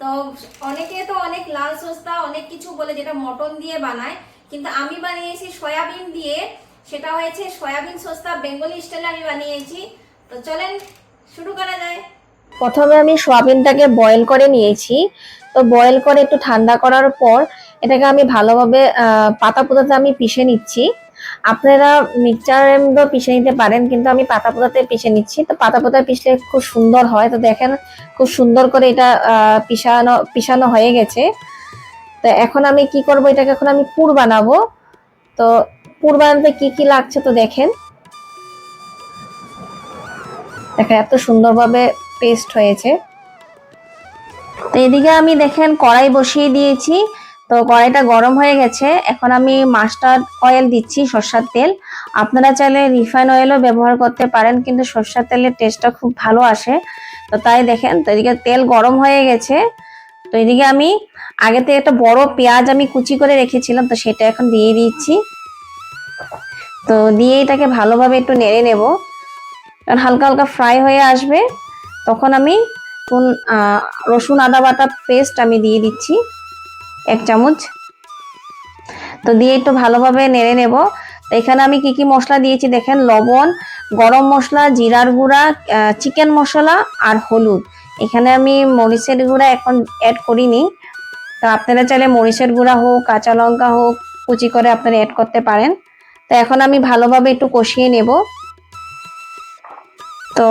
তো অনেকে তো অনেক লাল সস্তা, অনেক কিছু বলে যেটা মটন দিয়ে বানায়, কিন্তু আমি বানিয়েছি সয়াবিন দিয়ে, সেটা হয়েছে সয়াবিন সস্তা, বেঙ্গলি স্টাইলে আমি বানিয়েছি। তো চলেন শুরু করা যায়। প্রথমে আমি সোয়াবিনটাকে বয়েল করে নিয়েছি। তো বয়েল করে একটু ঠান্ডা করার পর, এটাকে আমি ভালোভাবে পাতা পুতাতে আমি পিষে নিচ্ছি। আপনারা মিক্সচারে পিষে নিতে পারেন, কিন্তু আমি পাতা পুতাতে পিষে নিচ্ছি। তো পাতা পুতায় পিষলে খুব সুন্দর হয়। তো দেখেন, খুব সুন্দর করে এটা পিষানো পিষানো হয়ে গেছে। তো এখন আমি কি করব? এটাকে এখন আমি পুর বানাবো। তো পুর বানাতে কি কি লাগছে তো দেখেন। দেখেন, এত সুন্দরভাবে পেস্ট হয়েছে। তো এদিকে আমি দেখেন কড়াই বসিয়ে দিয়েছি। তো কড়াইটা গরম হয়ে গেছে। এখন আমি মাস্টার্ড অয়েল দিচ্ছি, সর্ষার তেল। আপনারা চাইলে রিফাইন অয়েলও ব্যবহার করতে পারেন, কিন্তু সর্ষার তেলের টেস্টটা খুব ভালো আসে। তো তাই দেখেন, তো এদিকে তেল গরম হয়ে গেছে। তো এদিকে আমি আগে থেকে একটা বড় পেঁয়াজ আমি কুচি করে রেখেছিলাম, তো সেটা এখন দিয়ে দিচ্ছি। তো দিয়ে এটাকে ভালোভাবে একটু নেড়ে নেব। কারণ হালকা হালকা ফ্রাই হয়ে আসবে। তখন আমি রসুন আদা বাটা পেস্ট আমি দিয়ে দিচ্ছি। এক চামচ। তো দিয়ে একটু ভালোভাবে নেড়ে নেব। তো এখানে আমি কি কি মশলা দিয়েছি দেখেন? লবণ, গরম মশলা, জিরার গুঁড়া চিকেন মশলা আর হলুদ। এখানে আমি মরিচের গুঁড়া এখন অ্যাড করিনি। তো আপনারা চাইলে মরিচের গুঁড়া হোক, কাঁচা লঙ্কা হোক, কুচি করে আপনারা অ্যাড করতে পারেন। তো এখন আমি ভালোভাবে একটু কষিয়ে নেব। তো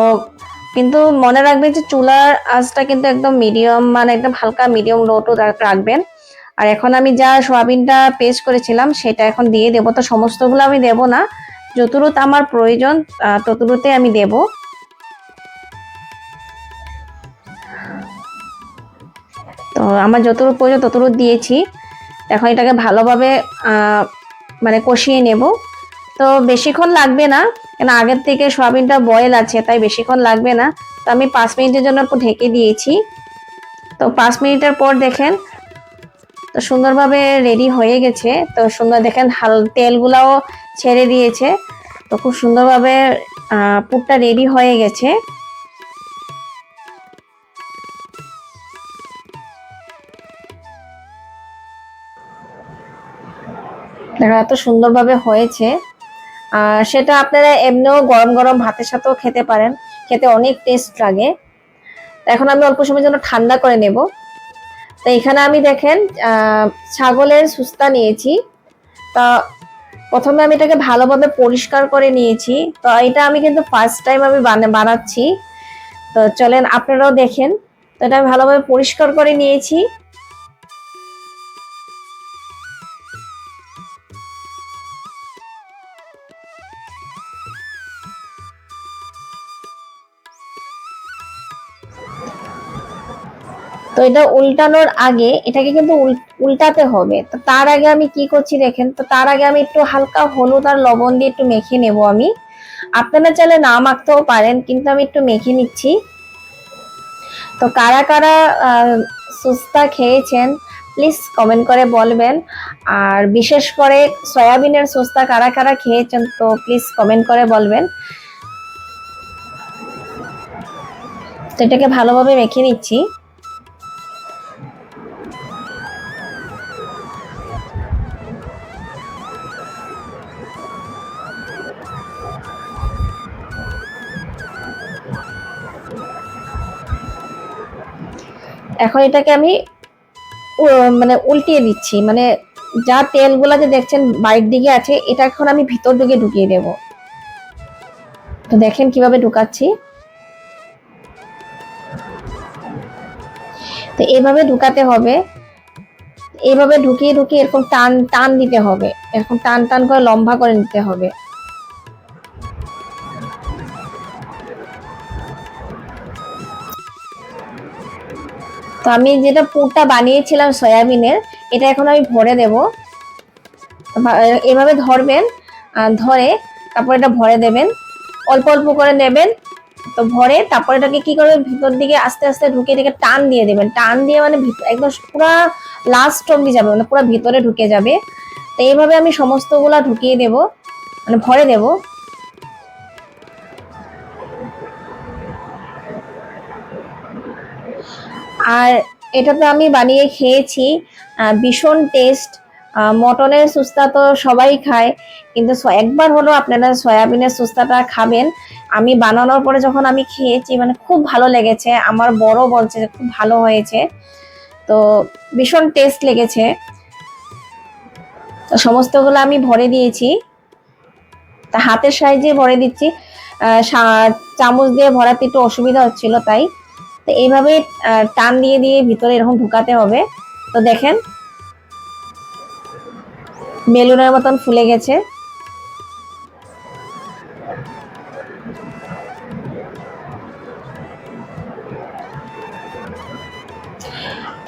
কিন্তু মনে রাখবেন যে চুলার আঁচটা কিন্তু একদম মিডিয়াম মানে একদম হালকা মিডিয়াম লোটো রাখবেন। আর এখন আমি যা সোয়াবিনটা পেস্ট করেছিলাম, সেটা এখন দিয়ে দেবো। তো সমস্তগুলো আমি দেব না। যতটুত আমার প্রয়োজন ততটুতে আমি দেব। তো আমার যতটুকু প্রয়োজন, ততটুকু দিয়েছি। এখন এটাকে ভালোভাবে মানে কষিয়ে নেব। তো বেশিক্ষণ লাগবে না, কেন আগের থেকে সোয়াবিনটা বয়েল আছে, তাই বেশিক্ষণ লাগবে না। তো আমি পাঁচ মিনিটের জন্য ঢেকে দিয়েছি। তো পাঁচ মিনিটের পর দেখেন তো সুন্দরভাবে রেডি হয়ে গেছে। তো সুন্দর দেখেন হাল, তেলগুলাও ছেড়ে দিয়েছে। তো খুব সুন্দরভাবে পুরটা রেডি হয়ে গেছে। দেখো এত সুন্দরভাবে হয়েছে। আর সেটা আপনারা এমনিও গরম গরম ভাতের সাথেও খেতে পারেন। খেতে অনেক টেস্ট লাগে। এখন আমি অল্প সময়ের জন্য ঠান্ডা করে নেব। তো এখানে আমি দেখেন ছাগলের সুস্তা নিয়েছি। তা প্রথমে আমি এটাকে ভালোভাবে পরিষ্কার করে নিয়েছি। তো এটা আমি কিন্তু ফার্স্ট টাইম আমি বানা- বানাচ্ছি। তো চলেন আপনারাও দেখেন। তো এটা আমি ভালোভাবে পরিষ্কার করে নিয়েছি। তো এটা উল্টানোর আগে এটাকে কিন্তু উল- উল্টাতে হবে। তো তার আগে আমি কি করছি দেখেন, তো তার আগে আমি একটু হালকা হলুদ আর লবণ দিয়ে একটু মেখে নেব আমি। আপনারা চাইলে না মাখতেও পারেন, কিন্তু আমি একটু মেখে নিচ্ছি। তো কারা কারা সুস্তা খেয়েছেন প্লিজ কমেন্ট করে বলবেন। আর বিশেষ করে সয়াবিনের সুস্তা কারা কারা খেয়েছেন, তো প্লিজ কমেন্ট করে বলবেন। তো এটাকে ভালোভাবে মেখে নিচ্ছি। এখন এটাকে আমি মানে উল্টিয়ে দিচ্ছি। মানে যা তেলগুলা যে দেখছেন বাইরের দিকে আছে, এটা এখন আমি ভিতর দিকে ঢুকিয়ে দেব। তো দেখেন কীভাবে ঢুকাচ্ছি। তো এইভাবে ঢুকাতে হবে। এইভাবে ঢুকিয়ে ঢুকিয়ে এরকম টান টান দিতে হবে। এরকম টান টান করে লম্বা করে নিতে হবে। তো আমি যেটা পুরটা বানিয়েছিলাম সয়াবিনের, এটা এখন আমি ভরে দেব। এভাবে ধরবেন ধরে তারপর এটা ভরে দেবেন। অল্প অল্প করে নেবেন, তো ভরে তারপর এটাকে কি করবেন, ভিতর দিকে আস্তে আস্তে ঢুকে এটাকে টান দিয়ে দেবেন। টান দিয়ে মানে একদম পুরো লাস্ট অব্দি যাবে মানে পুরো ভিতরে ঢুকে যাবে। তো এইভাবে আমি সমস্তগুলা ঢুকিয়ে দেব মানে ভরে দেব। আর এটা তো আমি বানিয়ে খেয়েছি ভীষণ টেস্ট মটনের সুস্তা তো সবাই খায়, কিন্তু একবার হলো আপনারা সয়াবিনের সুস্তাটা খাবেন। আমি বানানোর পরে যখন আমি খেয়েছি মানে খুব ভালো লেগেছে, আমার বড় বলছে যে খুব ভালো হয়েছে। তো ভীষণ টেস্ট লেগেছে। তো সমস্তগুলো আমি ভরে দিয়েছি। তা হাতের সাহায্যে ভরে দিচ্ছি। চামচ দিয়ে ভরাতে একটু অসুবিধা হচ্ছিল তাই। তো এইভাবে টান দিয়ে দিয়ে ভিতরে এরকম ঢুকাতে হবে। তো দেখেন, বেলুনের মতন ফুলে গেছে।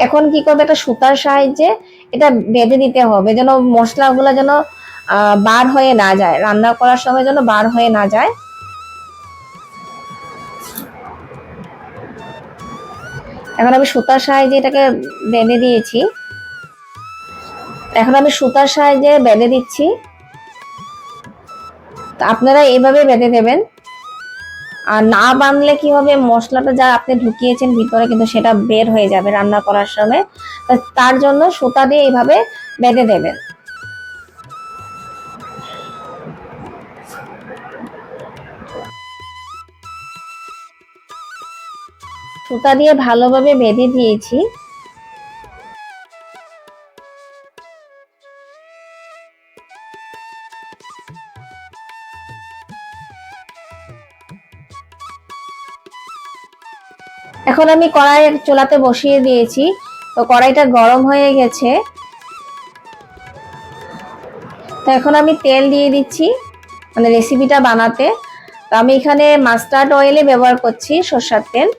এখন কি করবে, একটা সুতার সাহায্যে এটা বেঁধে দিতে হবে, যেন মশলাগুলো যেন বার হয়ে না যায়। রান্না করার সময় যেন বার হয়ে না যায়। এখন আমি সুতার সাহায্যে এটাকে বেঁধে দিয়েছি। এখন আমি সুতার সাহায্যে বেঁধে দিচ্ছি। আপনারা এইভাবে বেঁধে দেবেন। আর না বাঁধলে কি হবে? মশলাটা যা আপনি ঢুকিয়েছেন ভিতরে কিন্তু সেটা বের হয়ে যাবে রান্না করার সময়। তার জন্য সুতা দিয়ে এইভাবে বেঁধে দেবেন। সুতা দিয়ে ভালোভাবে বেঁধে দিয়েছি। এখন আমি কড়াই চুলাতে বসিয়ে দিয়েছি। তো কড়াইটা গরম হয়ে গেছে। তো এখন আমি তেল দিয়ে দিচ্ছি মানে রেসিপিটা বানাতে। তো আমি এখানে মাস্টার্ড অয়েলে ব্যবহার করছি, সর্ষার তেল।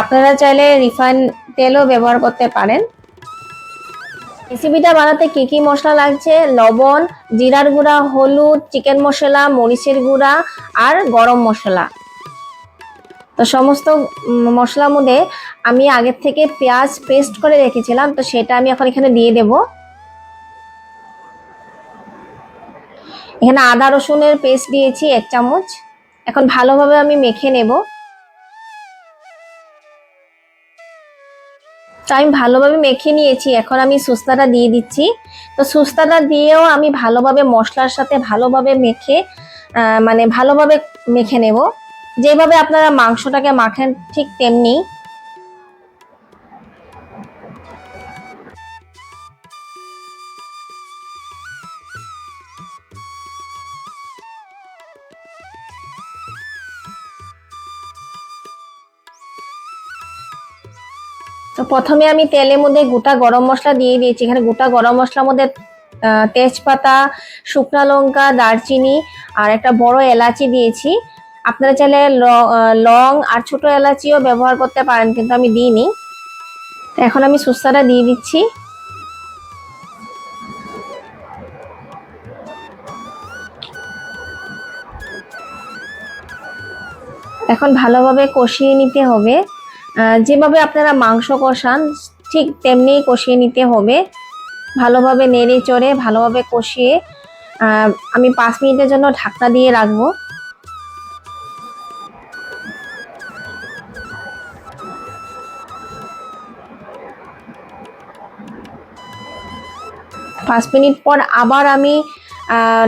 আপনারা চাইলে রিফাইন তেলও ব্যবহার করতে পারেন। রেসিপিটা বানাতে কি কি মশলা লাগছে? লবণ, জিরার গুঁড়া, হলুদ, চিকেন মশলা, মরিচের গুঁড়া আর গরম মশলা। তো সমস্ত মশলার মধ্যে আমি আগের থেকে পেঁয়াজ পেস্ট করে রেখেছিলাম, তো সেটা আমি এখন এখানে দিয়ে দেব। এখানে আদা রসুনের পেস্ট দিয়েছি এক চামচ। এখন ভালোভাবে আমি মেখে নেব। তো আমি ভালোভাবে মেখে নিয়েছি, এখন আমি সুস্তাটা দিয়ে দিচ্ছি। তো সুস্তাটা দিয়েও আমি ভালোভাবে মশলার সাথে ভালোভাবে মেখে মানে ভালোভাবে মেখে নেব। যেভাবে আপনারা মাংসটাকে মাখেন ঠিক তেমনি। তো প্রথমে আমি তেলের মধ্যে গোটা গরম মশলা দিয়ে দিয়েছি। এখানে গোটা গরম মশলার মধ্যে তেজপাতা, শুকনো লঙ্কা, দারচিনি আর একটা বড় এলাচি দিয়েছি। আপনারা চাইলে ল- আর ছোট এলাচিও ব্যবহার করতে পারেন, কিন্তু আমি দিইনি। এখন আমি সুস্তাটা দিয়ে দিচ্ছি। এখন ভালোভাবে কষিয়ে নিতে হবে। যেভাবে আপনারা মাংস কষান ঠিক তেমনি কষিয়ে নিতে হবে। ভালোভাবে নেড়ে চড়ে ভালোভাবে কষিয়ে আমি পাঁচ মিনিটের জন্য ঢাকনা দিয়ে রাখব। পাঁচ মিনিট পর আবার আমি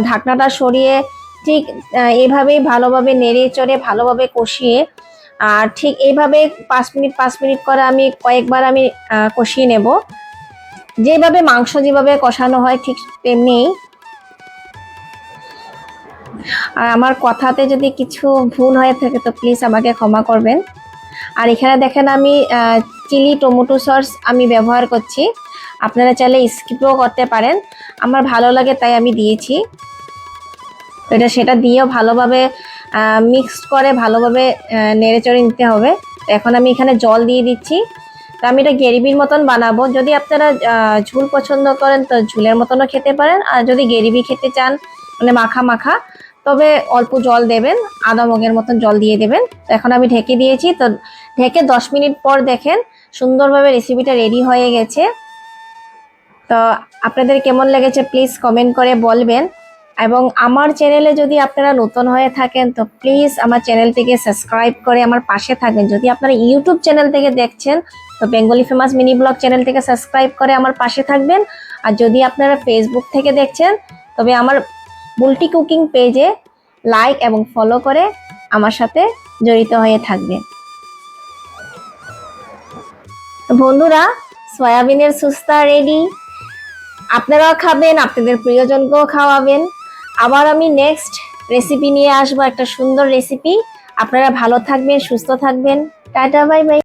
ঢাকনাটা সরিয়ে ঠিক আহ, এইভাবেই ভালোভাবে নেড়ে চড়ে ভালোভাবে কষিয়ে আর ঠিক এইভাবে পাঁচ মিনিট পাঁচ মিনিট করে আমি কয়েকবার আমি কষিয়ে নেব। যেভাবে মাংস যেভাবে কষানো হয় ঠিক তেমনি। আর আমার কথাতে যদি কিছু ভুল হয়ে থাকে তো প্লিজ আমাকে ক্ষমা করবেন। আর এখানে দেখেন আমি চিলি টমেটো সস আমি ব্যবহার করছি। আপনারা চাইলে স্কিপও করতে পারেন। আমার ভালো লাগে তাই আমি দিয়েছি। এটা সেটা দিয়েও ভালোভাবে মিক্সড করে ভালোভাবে আহ, নেড়ে চড়ে নিতে হবে। এখন আমি এখানে জল দিয়ে দিচ্ছি। তো আমি এটা গ্রেভির মতন বানাবো। যদি আপনারা ঝুল পছন্দ করেন তো ঝুলের মতনও খেতে পারেন। আর যদি গ্রেভি খেতে চান মানে মাখা মাখা তবে অল্প জল দেবেন। আধা মগের মতন জল দিয়ে দেবেন। তো এখন আমি ঢেকে দিয়েছি। তো ঢেকে দশ মিনিট পর দেখেন সুন্দরভাবে রেসিপিটা রেডি হয়ে গেছে। তো আপনাদের কেমন লেগেছে প্লিজ কমেন্ট করে বলবেন। এবং আমার চ্যানেলে যদি আপনারা নতুন হয়ে থাকেন, তো প্লিজ আমার চ্যানেলটিকে সাবস্ক্রাইব করে আমার পাশে থাকবেন। যদি আপনারা ইউটিউব চ্যানেল থেকে দেখছেন, তো Bengali famous mini blog channel থেকে সাবস্ক্রাইব করে আমার পাশে থাকবেন। আর যদি আপনারা ফেসবুক থেকে দেখছেন, তবে আমার বুলটি কুকিং পেজে লাইক এবং ফলো করে আমার সাথে জড়িত হয়ে থাকবেন। বন্ধুরা, সয়াবিনের সুস্তা রেডি। আপনারাও খাবেন, আপনাদের প্রিয়জনকেও খাওয়াবেন। আবার আমি নেক্সট রেসিপি নিয়ে আসব একটা সুন্দর রেসিপি আপনারা ভালো থাকবেন, সুস্থ থাকবেন। Tata bye bye